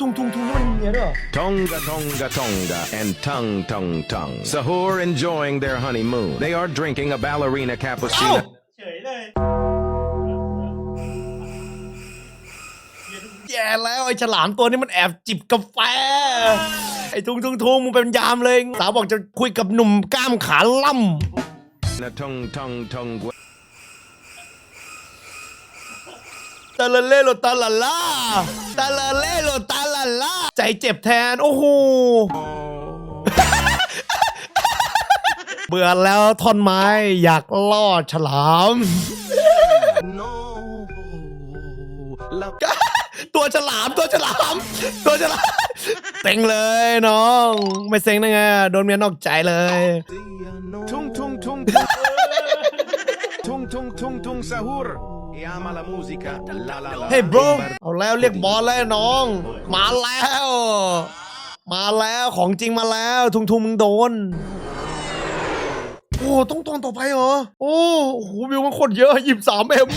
ทุงทุงทุงนี่มันมีเมียด้วยเหรอ Tonga Tonga Tonga and tong tong tong Sahur enjoying their honeymoon. They are drinking a ballerina cappuccino. เฉยเลยแย่แล้วไอ้ฉลามตัวนี้มันแอบจิบกาแฟ ไอ้ทุงทุงทุงมึงเป็นยามเลย สาวบอกจะคุยกับหนุ่มกล้ามขาล่ำ Tongue Tongue Tongue. ตาลาเล่โลตาลาล่าตาลาเล่โลตาาล่าใจเจ็บแทน โอ้โหเบื่อแล้วท่อนไม้อยากล่อฉลาม ตัวฉลามตัวฉลาม ตัวฉลามเซ็งเลยน้อง ไม่เซ็งได้ไงโดนเมียนอกใจเลย Tung Tung Tung Tung Tung Tung Tung Sahur. E ama la musica. La la la. เฮ้ย bro เอาแล้วเรียกบอลแล้วน้อง มาแล้ว มาแล้วของจริงมาแล้ว ทุงทุงมึงโดน โอ้ต้องตอนต่อไปเหรอ โอ้โหวิวมันโคตรเยอะยิบสามเอ็ม